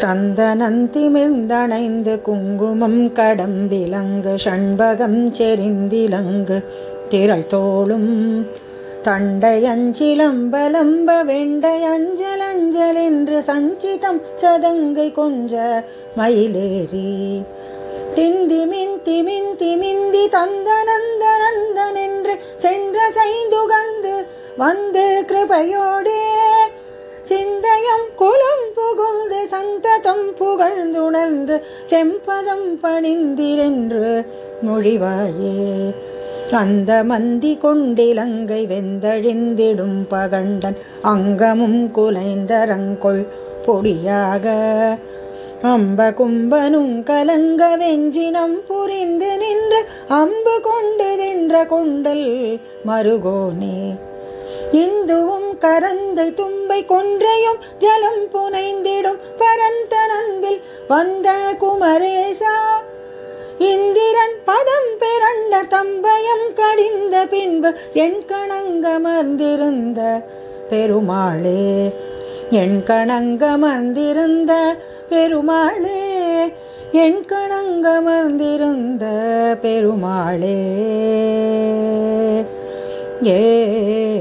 சந்தனந்திமிர்ந்தணைந்து குங்குமம் கடம்பிலங்கு ஷண்பகம் செறிந்திலங்கு திரள் தோளும் தண்டையஞ்சிலம்பலம்ப வெண்டையஞ்சலஞ்சல் என்று சஞ்சிதம் சதங்கை கொஞ்ச மயிலேறி திந்தி திந்திமின் திமின் திமிந்தி தந்தனந்த நந்தன் என்று சென்ற செய்துகந்து வந்து கிருபையோடே சந்ததம் புகழ்ந்துணர்ந்து செம்பதம் பணிந்திரென்று மொழிவாயே. அந்த மந்தி கொண்டிலங்கை வெந்தழிந்திடும் பகண்டன் அங்கமும் குலைந்தரங்கொள் பொடியாக. அம்ப கும்பனும் கலங்க வெஞ்சினம் புரிந்து நின்ற அம்பு கொண்டு வென்ற கொண்டல் மருகோனே. இந்து கரந்தை தும்பை கொன்றையும் ஜலம் புனைந்திடும் பரந்த நன்பில் வந்த குமரேசா. இந்திரன் பதம் பிறண்ட தம்பயம் கடிந்த பின்பு என் கணங்கமர்ந்திருந்த பெருமாளே என் கணங்கமர்ந்திருந்த பெருமாளே என் கணங்கமர்ந்திருந்த பெருமாளே. ஏ